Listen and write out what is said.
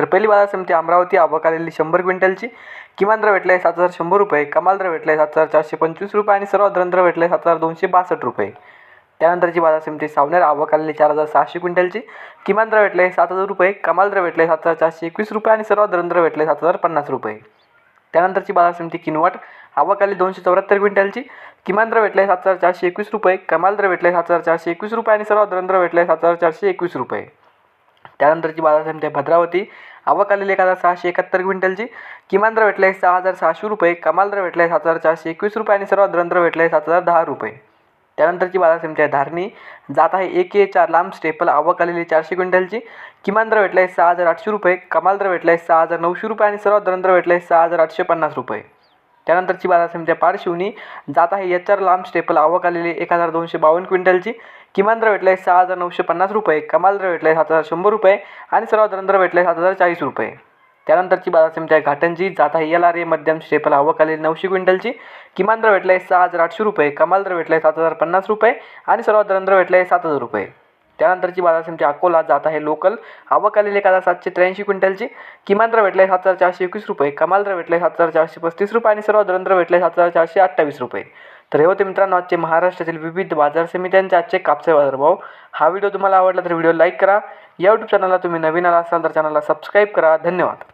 तर पहिली बाजार समिती अमरावती आवक आलेली शंभर क्विंटलची किमान दर भेटला आहे सात हजार शंभर रुपये कमाल दर भेटला आहे सात हजार चारशे पंचवीस रुपये आणि सर्वात दर भेटला आहे सात हजार दोनशे बासष्ट रुपये. त्यानंतरची बाजार समिती सावनेर आवक आलेली चार हजार सहाशे क्विंटलची किमान दर भेटला आहे सात हजार रुपये कमाल दर भेटला आहे सात हजार चारशे एकवीस रुपये आणि सर्वात दर भेटला आहे सात हजार पन्नास रुपये. त्यानंतरची बाजार समिती किनवट आवक आली दोनशे चौऱ्याहत्तर क्विंटलची किमान दर भेटला आहे सात हजार चारशे एकवीस रुपये कमाल दर भेटला आहे सात हजार चारशे एकवीस रुपये आणि सर्वात दर भेटला आहे सात हजार चारशे एकवीस रुपये. त्यानंतरची बाजार समिती भद्रावती आवक आलेली एक हजार सहाशे एकाहत्तर क्विंटलची. किमान दर भेटला आहे सहा हजार सहाशे रुपये. कमाल दर भेटला आहे सात हजार चारशे एकवीस रुपये आणि सर्वात दर भेटला आहे सात हजार दहा रुपये. त्यानंतरची बाजार समिती आहे धारणी. जात आहे एक ए चार लांब स्टेपल. आवक आलेली चारशे क्विंटलची. किमान दर भेटला आहे सहा हजार आठशे रुपये. कमाल दर भेटला आहे सहा हजार नऊशे रुपये आणि सर्वात दर भेटला आहे सहा हजार आठशे पन्नास रुपये. त्यानंतरची बाजार समिती आहे पारशिवनी जात आहे. एच आर लांब स्टेपल आवक आलेली एक हजार दोनशे बावन्न क्विंटलची. किमान दर भेटला आहे सहा हजार नऊशे पन्नास रुपये. कमाल दर भेटला आहे सात हजार शंभर रुपये. आणि सर्वात दर भेटला आहे सात हजार चाळीस रुपये. त्यानंतरची बाजार समिती आहे घाटंजी. जात आहे एल आर ए. मध्यम स्टेपल आवक आलेली नऊशे क्विंटलची. किमान दर भेटला आहे सहा हजार आठशे रुपये. कमाल दर भेटला आहे सात हजार पन्नास रुपये. आणि सर्वात दर भेटला आहे सात हजार रुपये. त्यानंतरची बाजार समिती अकोला जात आहे लोकल. आवक आलेली एक हजार सातशे त्र्याऐंशी क्विंटलची. किमान दर भेटला आहे सात हजार चारशे एकवीस रुपये. कमाल दर भेटला आहे सात हजार चारशे पस्तीस रुपये आणि सर्व दर भेटला आहे सात हजार चारशे अठ्ठावीस रुपये. तर हे होते मित्रांनो आजचे महाराष्ट्रातील विविध बाजार समित्यांचे आजचे कापसे बाजारभाव. हा व्हिडिओ तुम्हाला आवडला तर व्हिडिओ लाईक करा. या यूट्यूब चॅनलला तुम्ही नवीन आला असाल तर चॅनलला सबस्क्राईब करा. धन्यवाद.